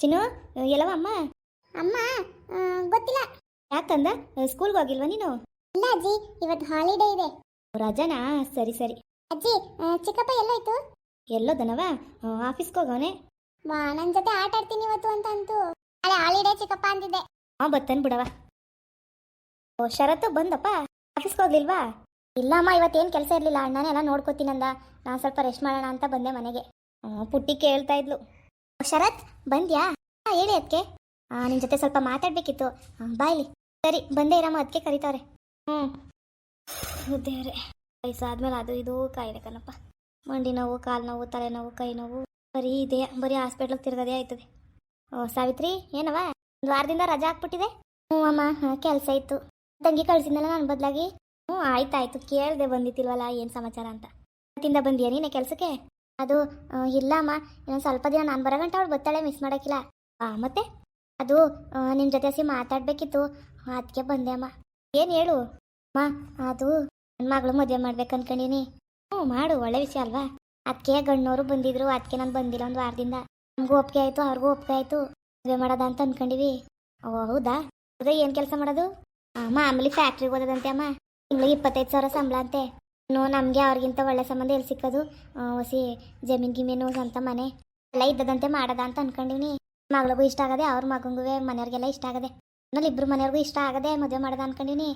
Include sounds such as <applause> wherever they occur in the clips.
ಚಿನ್ನು ಎಲ್ಲವ ಅಮ್ಮ? ಅಮ್ಮ ಆ, ಗೊತ್ತಿಲ್ಲ. ಯಾಕಂದ ಸ್ಕೂಲ್ಗೆ ಹೋಗಿಲ್ವಾ ನೀನು? ಇಲ್ಲ ಅಜ್ಜಿ ಇವತ್ತು ಹಾಲಿಡೇ ಇದೆ. ರಜನಾ? ಸರಿ ಸರಿ. ಅಜ್ಜಿ ಆ, ಚಿಕ್ಕಪ್ಪ ಎಲ್ಲೋಯ್ತು? ಎಲ್ಲೋದನವ ಆಫೀಸ್ಗೆ ಹೋಗವನೆ? ಮಾ ನನ್ನ ಜೊತೆ ಆಟ ಆಡ್ತೀನಿ ಇವತ್ತು ಅಂತ ಅಂತು. ಅಲ್ಲ ಹಾಲಿಡೇ ಚಿಕ್ಕಪ್ಪ ಅಂದಿದ್ದೆ ಹಾ ಬತ್ತನ್ ಬಿಡವ ಓ ಶರತ್ತು ಬಂದಪ್ಪ? ಆಫೀಸ್ಗೆ ಹೋಗ್ಲಿಲ್ವಾ? ಇಲ್ಲಮ್ಮ ಇವತ್ತೇನು ಕೆಲಸ ಇರಲಿಲ್ಲ. ಅಣ್ಣನೇ ಎಲ್ಲ ನೋಡ್ಕೋತೀನಂದ. ನಾನು ಸ್ವಲ್ಪ ರೆಸ್ಟ್ ಮಾಡೋಣ ಅಂತ ಬಂದೆ ಮನೆಗೆ. ಹ್ಮ್, ಪುಟ್ಟಿ ಕೇಳ್ತಾ ಇದ್ಲು. ಶರತ್, ಬಂದ್ಯಾ? ಹೇಳಿ ಅದಕ್ಕೆ ನಿನ್ನ ಜೊತೆ ಸ್ವಲ್ಪ ಮಾತಾಡ್ಬೇಕಿತ್ತು. ಬಾಯ್ಲಿ ಸರಿ, ಬಂದೇ ಇರಮ್ಮ ಅದಕ್ಕೆ ಕರೀತಾರೆ ಹ್ಞೂ ದೇವ್ರೆ ವಯಸ್ಸಾದ್ಮೇಲೆ ಅದು ಇದು ಕಾಯಿಲೆ ಕಣಪ್ಪ. ಮಂಡಿ ನೋವು, ಕಾಲು ನೋವು ತಲೆನೋವು ಕೈ ನೋವು, ಬರೀ ಇದೆ. ಬರೀ ಹಾಸ್ಪಿಟ್ಲಿಗೆ ತಿರ್ಗೋದೇ ಆಯ್ತದೆ. ಓ, ಸಾವಿತ್ರಿ, ಏನವ? ಒಂದು ವಾರದಿಂದ ರಜಾ ಹಾಕ್ಬಿಟ್ಟಿದೆ? ಹ್ಞೂ ಅಮ್ಮ, ಹಾಂ, ಕೆಲಸ ಇತ್ತು. ತಂಗಿ ಕಳ್ಸಿದ್ನಲ್ಲ ನಾನು ಬದಲಾಗಿ? ಹ್ಞೂ, ಆಯ್ತಾಯ್ತು. ಕೇಳ್ದೆ ಬಂದಿತ್ತಿಲ್ವಲ್ಲ ಏನು ಸಮಾಚಾರ ಅಂತ. ಮತ್ತಿಂದ ಬಂದಿಯಾ ನೀನೆ ಕೆಲಸಕ್ಕೆ? ಅದು ಇಲ್ಲ ಅಮ್ಮ ಇನ್ನೊಂದು ಸ್ವಲ್ಪ ದಿನ ನಾನು ಬರೋ ಗಂಟೆ ಅವಳು ಬತ್ತಾಳೆ ಮಿಸ್ ಮಾಡೋಕ್ಕಿಲ್ಲ. ಮತ್ತೆ? ಅದು ನಿಮ್ಮ ಜೊತೆ ಸಿ ಮಾತಾಡಬೇಕಿತ್ತು. ಅದಕ್ಕೆ ಬಂದೆ ಅಮ್ಮ. ಏನು ಹೇಳು? ಅಮ್ಮ, ಅದು ನನ್ನ ಮಗಳು ಮದುವೆ ಮಾಡ್ಬೇಕು ಅನ್ಕೊಂಡಿನಿ. ಹ್ಞೂ, ಮಾಡು, ಒಳ್ಳೆ ವಿಷಯ ಅಲ್ವಾ? ಅದಕ್ಕೆ ಗಣ್ಣವರು ಬಂದಿದ್ರು ಅದಕ್ಕೆ ನಾನು ಬಂದಿಲ್ಲ ಒಂದು ವಾರದಿಂದ. ನಮಗೂ ಒಪ್ಪಿಗೆ ಆಯಿತು, ಅವ್ರಿಗೂ ಒಪ್ಪಿಗೆ ಆಯಿತು. ಮದುವೆ ಮಾಡೋದ ಅಂತ ಅನ್ಕೊಂಡಿವಿ. ಓ, ಹೌದಾ? ಹೌದಾ ಏನು ಕೆಲಸ ಮಾಡೋದು? ಅಮ್ಮ ಆಮೇಲೆ ಫ್ಯಾಕ್ಟ್ರಿಗೆ ಓದೋದಂತೆ ಅಮ್ಮ. ತಿಂಗಳಿಗೆ ಇಪ್ಪತ್ತೈದು ಸಾವಿರ ಸಂಬಳ ಅಂತೆ. ಇನ್ನು ನಮಗೆ ಅವ್ರಿಗಿಂತ ಒಳ್ಳೆ ಸಂಬಂಧ ಎಲ್ಲಿ ಸಿಕ್ಕೋದು? ಹೊಸಿ ಜಮೀನ್ ಗಿಮೀನು ಸ್ವಂತ ಮನೆ ಎಲ್ಲ ಇದ್ದದಂತೆ ಮಾಡದ ಅಂತ ಅನ್ಕೊಂಡಿನಿ ಮಗಳಿಗೂ ಇಷ್ಟ ಆಗದೆ ಅವ್ರ ಮಗಂಗೂ ಮನೆಯವ್ರಿಗೆಲ್ಲ ಇಷ್ಟ ಆಗದೆ. ಆಮೇಲೆ ಇಬ್ರು ಮನೆಯವ್ರಿಗೂ ಇಷ್ಟ ಆಗದೆ ಮದುವೆ ಮಾಡೋದ ಅನ್ಕೊಂಡಿನಿ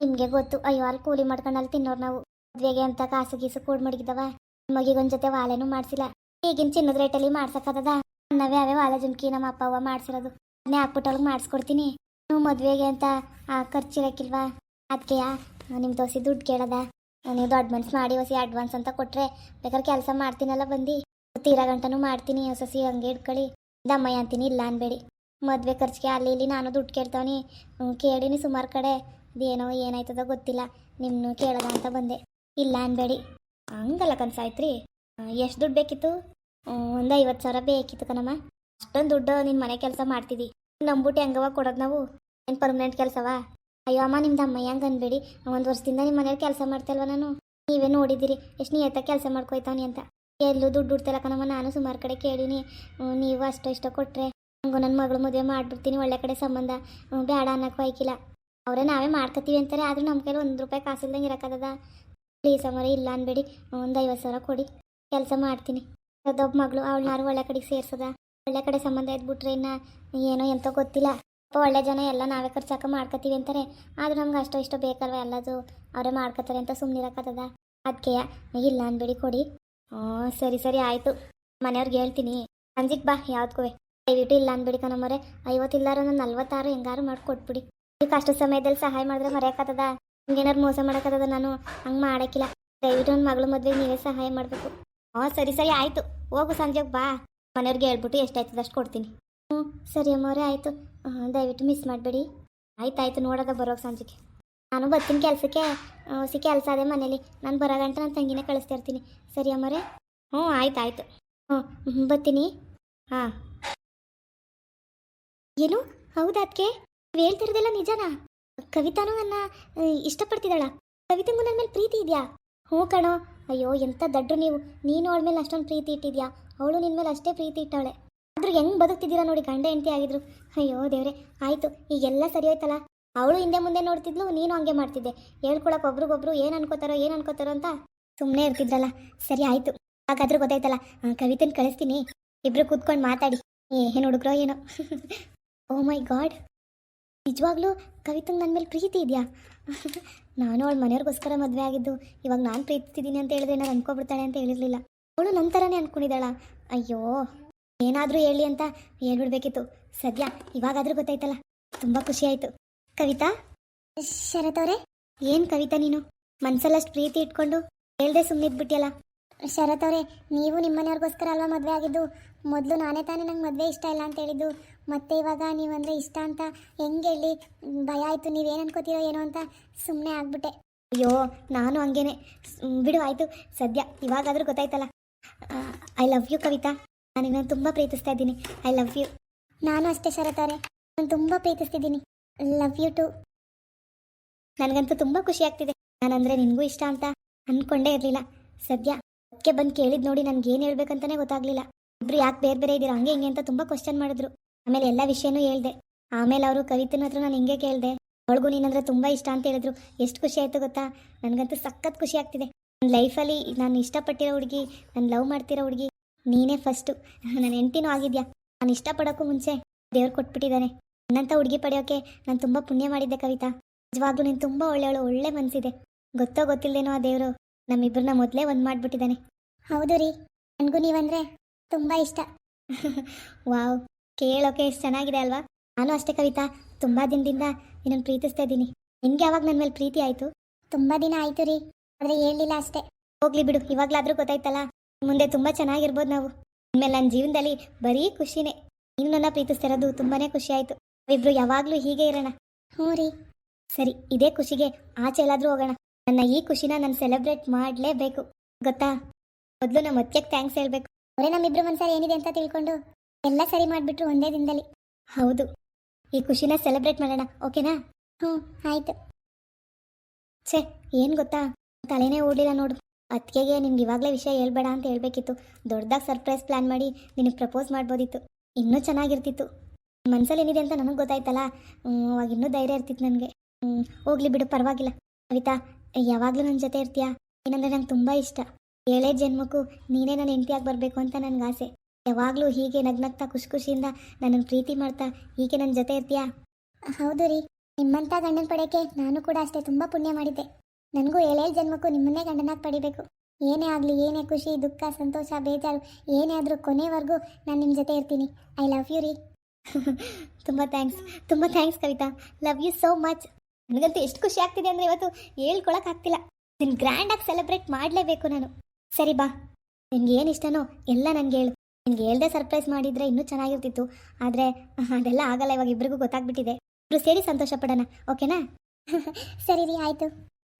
ನಿಮಗೆ ಗೊತ್ತು, ಅಯ್ಯೋ ಅಲ್ಲಿ ಕೂಲಿ ಮಾಡ್ಕೊಂಡು ಅಲ್ಲಿ ತಿನ್ನೋರು ನಾವು. ಮದುವೆಗೆ ಅಂತ ಕಾಸು ಗೀಸು ಕೂಡ ಮಡಗಿದವ. ಮಗಿಗೊಂದ್ ಜೊತೆ ವಾಲೆನೂ ಮಾಡ್ಸಿಲ್ಲ. ಈಗಿನ ಚಿನ್ನದ ರೇಟಲ್ಲಿ ಮಾಡ್ಸಕ್ಕದ ನಾವೇ ಅವೇ ವಾಲೆ ಜುಮ್ಕಿ ನಮ್ಮ ಅಪ್ಪ ಅವ್ವ ಮಾಡ್ಸಿರೋದು. ಅದನ್ನೇ ಹಾಕ್ಬಿಟ್ಟು ಅವ್ಳಿಗೆ ಮಾಡಿಸ್ಕೊಡ್ತೀನಿ. ನೀವು ಮದುವೆಗೆ ಅಂತ ಖರ್ಚಿರಕ್ಕಿಲ್ವಾ ಅದಕ್ಕೆ ನಿಮ್ಮ ದೋಸೆ ದುಡ್ಡು ಕೇಳದ? ನೀವು ಅಡ್ವಾನ್ಸ್ ಮಾಡಿ ಹೊಸಿ ಅಡ್ವಾನ್ಸ್ ಅಂತ ಕೊಟ್ಟರೆ ಬೇಕಾದ್ರೆ ಕೆಲಸ ಮಾಡ್ತೀನಲ್ಲ ಬಂದು? ತೀರಾ ಗಂಟನೂ ಮಾಡ್ತೀನಿ, ಹೊಸಸಿ ಹಂಗೆ ಇಟ್ಕೊಳ್ಳಿ ದಮ್ಮಯ್ಯ ಅಂತೀನಿ, ಇಲ್ಲ ಅನ್ಬೇಡಿ. ಮದುವೆ ಖರ್ಚಿಗೆ ಅಲ್ಲಿ ಇಲ್ಲಿ ನಾನು ದುಡ್ಡು ಕೇಳ್ತಾವನಿ. ಕೇಳಿನಿ ಸುಮಾರು ಕಡೆ. ಅದೇನೋ ಏನಾಯ್ತದ ಗೊತ್ತಿಲ್ಲ. ನಿಮ್ಮನ್ನು ಕೇಳದ ಅಂತ ಬಂದೆ. ಇಲ್ಲ ಅನ್ಬೇಡಿ. ಹಂಗಲ್ಲ ಕನ್ಸಾಯ್ತ್ರಿ ಎಷ್ಟು ದುಡ್ಡು ಬೇಕಿತ್ತು? ಒಂದು ಐವತ್ತು ಸಾವಿರ ಬೇಕಿತ್ತು ಕಣಮ್ಮ. ಅಷ್ಟೊಂದು ದುಡ್ಡು ನಿನ್ನ ಮನೆ ಕೆಲಸ ಮಾಡ್ತಿದ್ದಿ ನಂಬುಟ್ಟು ಹೆಂಗವ ಕೊಡೋದು ನಾವು? ಏನು ಪರ್ಮನೆಂಟ್ ಕೆಲಸವಾ? ಅಯ್ಯೋ ಅಮ್ಮ, ನಿಮ್ದು ಅಮ್ಮ ಅನ್ಬೇಡಿ. ಒಂದು ವರ್ಷದಿಂದ ನಿಮ್ಮ ಮನೇಲಿ ಕೆಲಸ ಮಾಡ್ತಲ್ವ ನಾನು? ನೀವೇ ನೋಡಿದಿರಿ, ಎಷ್ಟು ನಿಯತ್ತ ಕೆಲಸ ಮಾಡ್ಕೊಯ್ತಾವನಿ ಅಂತ. ಎಲ್ಲೂ ದುಡ್ಡು ಉಡ್ತಲ್ಲ ಕಣಮ್ಮ, ನಾನು ಸುಮಾರು ಕಡೆ ಕೇಳೀನಿ. ನೀವು ಅಷ್ಟು ಇಷ್ಟ ಕೊಟ್ಟರೆ ಹಂಗು ನನ್ನ ಮಗಳು ಮದುವೆ ಮಾಡ್ಬಿಡ್ತೀನಿ, ಒಳ್ಳೆ ಕಡೆ ಸಂಬಂಧ. ಬೇಡ ಅನ್ನಕ್ಕೆ ಹೋಯ್ಕಿಲ್ಲ ಅವರೇ ನಾವೇ ಮಾಡ್ಕೊತೀವಿ ಅಂತಾರೆ, ಆದರೂ ನಮ್ಮ ಕೈಲಿ ಒಂದು ರೂಪಾಯಿ ಕಾಸಿಲ್ದಂಗೆ ಇರೋಕ್ಕದ ಪ್ಲೀಸ್ ಅಮ್ಮ ಇಲ್ಲ ಅನ್ಬೇಡಿ. ಒಂದು ಐವತ್ತು ಸಾವಿರ ಕೊಡಿ. ಕೆಲಸ ಮಾಡ್ತೀನಿ. ಅದೊಬ್ಬ ಮಗಳು ಅವಳನ್ನಾರು ಒಳ್ಳೆ ಕಡೆಗೆ ಸೇರ್ಸದ? ಒಳ್ಳೆ ಕಡೆ ಸಂಬಂಧ ಇದ್ಬಿಟ್ರೆ ಇನ್ನ ಏನೋ ಎಂತ ಗೊತ್ತಿಲ್ಲ. ಒಳ್ಳೆ ಜನ ಎಲ್ಲ ನಾವೇ ಖರ್ಚಾಕ ಮಾಡ್ಕೋತೀವಿ ಅಂತಾರೆ. ಆದ್ರೆ ನಮ್ಗೆ ಅಷ್ಟೋ ಇಷ್ಟೋ ಬೇಕಲ್ವ ಎಲ್ಲದು ಅವರೇ ಮಾಡ್ಕೋತಾರೆ ಅಂತ ಸುಮ್ಮನಿರಕ್ಕದ ಅದಕ್ಕೆ ಇಲ್ಲ ಅಂದ್ಬಿಡಿ ಕೊಡಿ. ಹ್ಞೂ, ಸರಿ ಸರಿ, ಆಯಿತು. ಮನೆಯವ್ರಿಗೆ ಹೇಳ್ತೀನಿ. ಸಂಜಿಗೆ ಬಾ ಯಾವ್ದಕ್ಕೂ ದಯವಿಟ್ಟು ಇಲ್ಲ ಅಂದ್ಬಿಡಿ ಕಣಮ್ಮರೆ ಐವತ್ತಿಲ್ಲಾರ ನಾನು ನಲ್ವತ್ತಾರು ಹೆಂಗಾರು ಮಾಡಿ ಕೊಟ್ಬಿಡಿ. ಈ ಕಷ್ಟ ಸಮಯದಲ್ಲಿ ಸಹಾಯ ಮಾಡಿದ್ರೆ ಮರೆಯೋಕ್ಕದ ಹಿಂಗೇನಾರು ಮೋಸ ಮಾಡೋಕ್ಕದ ನಾನು? ಹಂಗೆ ಮಾಡೋಕ್ಕಿಲ್ಲ. ದಯವಿಟ್ಟು ನನ್ನ ಮಗಳ ಮದುವೆ ನೀವೇ ಸಹಾಯ ಮಾಡಬೇಕು. ಹ್ಞೂ, ಸರಿ ಸರಿ, ಆಯಿತು. ಹೋಗು ಸಂಜೆಗೆ ಬಾ. ಮನೆಯವ್ರಿಗೆ ಹೇಳ್ಬಿಟ್ಟು ಎಷ್ಟಾಯ್ತದಷ್ಟು ಕೊಡ್ತೀನಿ. ಸರಿ ಅಮ್ಮವ್ರೆ, ಆಯಿತು. ದಯವಿಟ್ಟು ಮಿಸ್ ಮಾಡಬೇಡಿ. ಆಯ್ತು, ಆಯಿತು, ನೋಡೋದ ಬರೋಕೆ ಸಂಜೆಗೆ. ನಾನು ಬರ್ತೀನಿ ಕೆಲಸಕ್ಕೆ. ಸಿ ಕೆಲಸ ಅದೇ ಮನೇಲಿ. ನಾನು ಬರೋ ಗಂಟ ನನ್ನ ತಂಗಿನೇ ಕಳಿಸ್ತಾ ಇರ್ತೀನಿ. ಸರಿ ಅಮ್ಮರೇ ಹ್ಞೂ, ಆಯ್ತು, ಆಯಿತು. ಹ್ಞೂ ಬರ್ತೀನಿ. ಹಾಂ. ಏನು? ಹೌದಾ ಅದಕ್ಕೆ ನೀವು ಹೇಳ್ತಿರೋದೆಲ್ಲ ನಿಜನಾ? ಕವಿತಾನೂ ನನ್ನ ಇಷ್ಟಪಡ್ತಿದ್ದಾಳ. ಕವಿತೆ ನನ್ನ ಮೇಲೆ ಪ್ರೀತಿ ಇದೆಯಾ? ಹ್ಞೂ ಕಣೋ. ಅಯ್ಯೋ ಎಂಥ ದಡ್ಡು ನೀವು. ನೀನು ಅವಳ ಮೇಲೆ ಅಷ್ಟೊಂದು ಪ್ರೀತಿ ಇಟ್ಟಿದ್ಯಾ? ಅವಳು ನಿನ್ನ ಮೇಲೆ ಅಷ್ಟೇ ಪ್ರೀತಿ ಇಟ್ಟವಳೆ. ಆದ್ರೂ ಹೆಂಗೆ ಬದುಕ್ತಿದ್ದೀರಾ ನೋಡಿ ಗಂಡ ಹೆಂಡತಿ ಆಗಿದ್ರು. ಅಯ್ಯೋ ದೇವ್ರೆ, ಆಯಿತು, ಈಗೆಲ್ಲ ಸರಿ ಹೋಯ್ತಲ್ಲ? ಅವಳು ಹಿಂದೆ ಮುಂದೆ ನೋಡ್ತಿದ್ಲು, ನೀನು ಹಂಗೆ ಮಾಡ್ತಿದ್ದೆ. ಹೇಳ್ಕೊಳಕ್ಕೆ ಒಬ್ರಿಗೊಬ್ರು ಏನು ಅನ್ಕೋತಾರೋ ಏನು ಅನ್ಕೋತಾರೋ ಅಂತ ಸುಮ್ಮನೆ ಇರ್ತಿದ್ರಲ್ಲ. ಸರಿ ಆಯಿತು, ಹಾಗಾದ್ರೂ ಗೊತ್ತಾಯ್ತಲ್ಲ ಕವಿತನ ಕಳಿಸ್ತೀನಿ. ಇಬ್ರು ಕೂತ್ಕೊಂಡು ಮಾತಾಡಿ. ಏನು ಹುಡುಗ್ರೋ ಏನೋ. <laughs> ಓ ಮೈ ಗಾಡ್ ನಿಜವಾಗ್ಲೂ ಕವಿತಂಗೆ ನನ್ನ ಮೇಲೆ ಪ್ರೀತಿ ಇದೆಯಾ? <laughs> ನಾನು ಅವಳು ಮನೆಯವ್ರಿಗೋಸ್ಕರ ಮದುವೆ ಆಗಿದ್ದು, ಇವಾಗ ನಾನು ಪ್ರೀತಿಸ್ತಿದ್ದೀನಿ ಅಂತ ಹೇಳಿದ್ರೆ ನಾನು ಅನ್ಕೊಬಿಡ್ತಾಳೆ ಅಂತ ಹೇಳಿರಲಿಲ್ಲ. ಅವಳು ನನ್ನ ಥರನೇ ಅನ್ಕೊಂಡಿದ್ದಾಳ? ಅಯ್ಯೋ. ಏನಾದರೂ ಹೇಳಿ ಅಂತ ಹೇಳ್ಬಿಡ್ಬೇಕಿತ್ತು. ಸದ್ಯ ಇವಾಗಾದ್ರೂ ಗೊತ್ತಾಯ್ತಲ್ಲ. ತುಂಬ ಖುಷಿ ಆಯಿತು. ಕವಿತಾ? ಶರತ್ ಅವರೇ? ಏನು ಕವಿತಾ ನೀನು? ಮನ್ಸಲ್ಲಷ್ಟು ಪ್ರೀತಿ ಇಟ್ಕೊಂಡು ಹೇಳ್ದೆ ಸುಮ್ಮನಿದ್ಬಿಟ್ಟಿಯಲ್ಲ ಶರತ್ ಅವರೇ ನೀವು ನಿಮ್ಮ ಮನೆಯವ್ರಿಗೋಸ್ಕರ ಅಲ್ವಾ ಮದುವೆ ಆಗಿದ್ದು? ಮೊದಲು ನಾನೇ ತಾನೇ ನಂಗೆ ಮದುವೆ ಇಷ್ಟ ಇಲ್ಲ ಅಂತ ಹೇಳಿದ್ದು. ಮತ್ತೆ ಇವಾಗ ನೀವಂದರೆ ಇಷ್ಟ ಅಂತ ಹೆಂಗೆ ಹೇಳಿ ಭಯ ಆಯಿತು ನೀವೇನು ಅನ್ಕೋತೀರೋ ಏನೋ ಅಂತ ಸುಮ್ಮನೆ ಆಗ್ಬಿಟ್ಟೆ. ಅಯ್ಯೋ ನಾನು ಹಂಗೇನೆ. ಬಿಡು ಆಯಿತು. ಸದ್ಯ ಇವಾಗಾದರೂ ಗೊತ್ತಾಯ್ತಲ್ಲ. I love you Kavitha. ನಾನು ಇನ್ನೊಂದು ತುಂಬ ಪ್ರೀತಿಸ್ತಾ ಇದ್ದೀನಿ. ಐ ಲವ್ ಯು ನಾನು ಅಷ್ಟೇ ಶರತಾರೆ ನಾನು ತುಂಬ ಪ್ರೀತಿಸ್ತಿದ್ದೀನಿ. ಲವ್ ಯು ಟು ನನಗಂತೂ ತುಂಬ ಖುಷಿ ಆಗ್ತಿದೆ. ನಾನಂದ್ರೆ ನಿನಗೂ ಇಷ್ಟ ಅಂತ ಅಂದ್ಕೊಂಡೇ ಇರಲಿಲ್ಲ. ಸದ್ಯ ಅದಕ್ಕೆ ಬಂದು ಕೇಳಿದ್ ನೋಡಿ ನನಗೆ ಏನು ಹೇಳ್ಬೇಕಂತಾನೆ ಗೊತ್ತಾಗ್ಲಿಲ್ಲ. ಇಬ್ರು ಯಾಕೆ ಬೇರೆ ಬೇರೆ ಇದ್ದೀರಾ? ಹಂಗೆ ಹಿಂಗೆ ಅಂತ ತುಂಬ ಕ್ವಶನ್ ಮಾಡಿದ್ರು. ಆಮೇಲೆ ಎಲ್ಲ ವಿಷಯನೂ ಹೇಳ್ದೆ. ಆಮೇಲೆ ಅವರು ಕವಿತನ ಹತ್ರ ನಾನು ಹಿಂಗೆ ಕೇಳಿದೆ. ಅವಳಿಗೂ ನೀನಂದ್ರೆ ತುಂಬ ಇಷ್ಟ ಅಂತ ಹೇಳಿದ್ರು. ಎಷ್ಟು ಖುಷಿ ಆಯಿತು ಗೊತ್ತಾ? ನನಗಂತೂ ಸಖತ್ ಖುಷಿ ಆಗ್ತಿದೆ. ನನ್ನ ಲೈಫಲ್ಲಿ ನಾನು ಇಷ್ಟಪಟ್ಟಿರೋ ಹುಡುಗಿ, ನಾನು ಲವ್ ಮಾಡ್ತಿರೋ ಹುಡುಗಿ ನೀನೇ ಫಸ್ಟು ನನ್ನ ಹೆಂಡ್ತಿನೂ ಆಗಿದ್ಯಾ? ನಾನು ಇಷ್ಟಪಡೋಕ್ಕೂ ಮುಂಚೆ ದೇವ್ರು ಕೊಟ್ಬಿಟ್ಟಿದ್ದಾನೆ ನನ್ನಂಥ ಹುಡುಗಿ ಪಡೆಯೋಕೆ ನಾನು ತುಂಬ ಪುಣ್ಯ ಮಾಡಿದ್ದೆ ಕವಿತಾ. ನಿಜವಾಗ್ಲೂ ನೀನು ತುಂಬ ಒಳ್ಳೆಯವಳು, ಒಳ್ಳೆ ಮನಸ್ಸಿದೆ ಗೊತ್ತೋ ಗೊತ್ತಿಲ್ಲದೇನೋ ಆ ದೇವರು ನಮ್ಮಿಬ್ಬರನ್ನ ಮೊದಲೇ ಒಂದು ಮಾಡಿಬಿಟ್ಟಿದ್ದಾನೆ ಹೌದು ರೀ, ನನಗೂ ನೀವಂದರೆ ತುಂಬಾ ಇಷ್ಟ. <laughs> ವಾವ್, ಕೇಳೋಕೆ ಎಷ್ಟು ಚೆನ್ನಾಗಿದೆ ಅಲ್ವಾ? ನಾನು ಅಷ್ಟೇ ಕವಿತಾ, ತುಂಬ ದಿನದಿಂದ ನಿನ್ನನ್ನು ಪ್ರೀತಿಸ್ತಾ ಇದ್ದೀನಿ. ನಿನಗೆ ಯಾವಾಗ ನನ್ನ ಮೇಲೆ ಪ್ರೀತಿ ಆಯಿತು? ತುಂಬ ದಿನ ಆಯ್ತು ರೀ, ಆದರೆ ಹೇಳಲಿಲ್ಲ ಅಷ್ಟೇ. ಹೋಗ್ಲಿ ಬಿಡು, ಇವಾಗಲಾದರೂ ಗೊತ್ತಾಯ್ತಲ್ಲ. ಮುಂದೆ ತುಂಬಾ ಚೆನ್ನಾಗಿರ್ಬೋದು ನಾವು. ಇನ್ಮೇಲೆ ನನ್ನ ಜೀವನದಲ್ಲಿ ಬರೀ ಖುಷಿನೇ. ನೀನು ನನ್ನ ಪ್ರೀತಿಸ್ತಿರೋದು ತುಂಬಾನೇ ಖುಷಿ ಆಯ್ತು. ಇಬ್ರು ಯಾವಾಗಲೂ ಹೀಗೆ ಇರೋಣ. ಹ್ಞೂ ರೀ. ಸರಿ, ಇದೇ ಖುಷಿಗೆ ಆಚೆ ಎಲ್ಲಾದ್ರೂ ಹೋಗೋಣ. ನನ್ನ ಈ ಖುಷಿನ ನಾನು ಸೆಲೆಬ್ರೇಟ್ ಮಾಡಲೇಬೇಕು. ಗೊತ್ತಾ? ಮೊದಲು ನಮ್ಮ ಥ್ಯಾಂಕ್ಸ್ ಹೇಳ್ಬೇಕು. ಅವರೇ ನಮ್ಮಿಬ್ರು ಮನ್ಸಲ್ಲಿ ಏನಿದೆ ಅಂತ ತಿಳ್ಕೊಂಡು ಎಲ್ಲ ಸರಿ ಮಾಡಿಬಿಟ್ರು ಒಂದೇ ದಿನದಲ್ಲಿ. ಹೌದು. ಈ ಖುಷಿನ ಸೆಲೆಬ್ರೇಟ್ ಮಾಡೋಣ, ಓಕೆನಾ? ಹ್ಞೂ, ಆಯ್ತು. ಛೇ, ಏನು ಗೊತ್ತಾ? ತಲೆನೇ ಓಡಿಲ್ಲ ನೋಡು. ಅತ್ತಿಗೆಗೆ ನಿಮ್ಗೆ ಇವಾಗಲೇ ವಿಷಯ ಹೇಳ್ಬೇಡ ಅಂತ ಹೇಳ್ಬೇಕಿತ್ತು. ದೊಡ್ಡದಾಗಿ ಸರ್ಪ್ರೈಸ್ ಪ್ಲ್ಯಾನ್ ಮಾಡಿ ನಿನಗೆ ಪ್ರಪೋಸ್ ಮಾಡ್ಬೋದಿತ್ತು. ಇನ್ನೂ ಚೆನ್ನಾಗಿರ್ತಿತ್ತು. ಮನ್ಸಲ್ಲಿ ಏನಿದೆ ಅಂತ ನನಗೆ ಗೊತ್ತಾಯ್ತಲ್ಲ? ಅವಾಗ ಇನ್ನೂ ಧೈರ್ಯ ಇರ್ತಿತ್ತು ನನಗೆ. ಹೋಗ್ಲಿ ಬಿಡು, ಪರವಾಗಿಲ್ಲ. ಕವಿತಾ ಯಾವಾಗಲೂ ನನ್ನ ಜೊತೆ ಇರ್ತೀಯಾ? ಏನಂದ್ರೆ ನಂಗೆ ತುಂಬ ಇಷ್ಟ. ಏಳೇ ಜನ್ಮಕ್ಕೂ ನೀನೇ ನನ್ನ ಹೆಂಡತಿಯಾಗಿ ಬರಬೇಕು ಅಂತ ನನಗೆ ಆಸೆ. ಯಾವಾಗಲೂ ಹೀಗೆ ನಗ್ನಗ್ತಾ ಖುಷಿ ಖುಷಿಯಿಂದ ನನ್ನನ್ನು ಪ್ರೀತಿ ಮಾಡ್ತಾ ಹೀಗೆ ನನ್ನ ಜೊತೆ ಇರ್ತೀಯಾ? ಹೌದು ರೀ. ನಿಮ್ಮಂಥ ಗಂಡನ ಪಡೆಯೋಕ್ಕೆ ನಾನು ಕೂಡ ಅಷ್ಟೇ ತುಂಬ ಪುಣ್ಯ ಮಾಡಿದ್ದೆ. ನನಗೂ ಏಳೇಳು ಜನ್ಮಕ್ಕೂ ನಿಮ್ಮನ್ನೇ ಗಂಡನಾಗಿ ಪಡಿಬೇಕು. ಏನೇ ಆಗಲಿ, ಏನೇ ಖುಷಿ, ದುಃಖ, ಸಂತೋಷ, ಬೇಜಾರು, ಏನೇ ಆದರೂ ಕೊನೆವರೆಗೂ ನಾನು ನಿಮ್ಮ ಜೊತೆ ಇರ್ತೀನಿ. ಐ ಲವ್ ಯು ರೀ. ತುಂಬ ಥ್ಯಾಂಕ್ಸ್ ತುಂಬ thanks Kavitha. Love you so much ನನಗಂತೂ ಎಷ್ಟು ಖುಷಿ ಆಗ್ತಿದೆ ಅಂದರೆ ಇವತ್ತು ಹೇಳ್ಕೊಳಕ್ ಆಗ್ತಿಲ್ಲ. ನಿನ್ನ ಗ್ರ್ಯಾಂಡಾಗಿ ಸೆಲೆಬ್ರೇಟ್ ಮಾಡಲೇಬೇಕು ನಾನು. ಸರಿ ಬಾ. ನಿನ್ಗೆ ಏನು ಇಷ್ಟನೋ ಎಲ್ಲ ನನಗೆ ಹೇಳು. ನಿನ್ಗೆ ಹೇಳ್ದೆ ಸರ್ಪ್ರೈಸ್ ಮಾಡಿದರೆ ಇನ್ನೂ ಚೆನ್ನಾಗಿರ್ತಿತ್ತು. ಆದರೆ, <laughs> ಅದೆಲ್ಲ ಆಗಲ್ಲ, ಇವಾಗ ಇಬ್ರಿಗೂ ಗೊತ್ತಾಗ್ಬಿಟ್ಟಿದೆ. ಇಬ್ಬರು ಸೇರಿ ಸಂತೋಷ ಪಡೋಣ. ಓಕೆನಾ? <laughs> ಸರಿ ರೀ, ಆಯಿತು.